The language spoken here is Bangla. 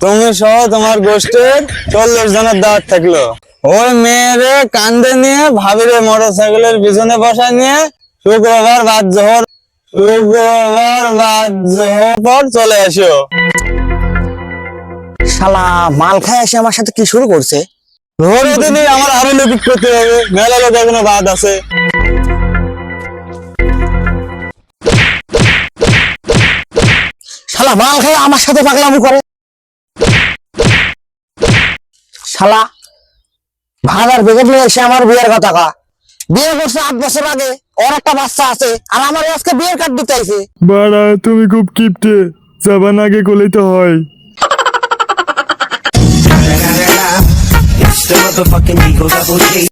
তুমি সহ তোমার গোষ্ঠীর চল্লিশ জনের দাওয়াত থাকল। ওই মেয়েরে কান্দে নিয়ে, ভাবিরে মোটর সাইকেলের পিছনে বসা নিয়ে শুক্রবার বাদ জোহর শুক্রবার বাদ জোহর পর চলে আসো। শালা মাল খায় এসে আমার সাথে কি শুরু করছে? ধরে দিনই আমার আরও করতে হবে মেলা লোক এখনও বাদ আছে। শালা মাল খায় আমার সাথে পাগলামি করে। শালা ভাগার বেগত নিয়ে এসে আমার বিয়ের কথা কা বিয়ে করছে আট বছর আগে ওর একটা বাচ্চা আছে আর আমার আজকে বিয়ের কার্ড দিতে আইছে। বাড়া তুমি খুব কিপটে যাবার আগে গলেই হয়। Motherfucking Eagle Double G.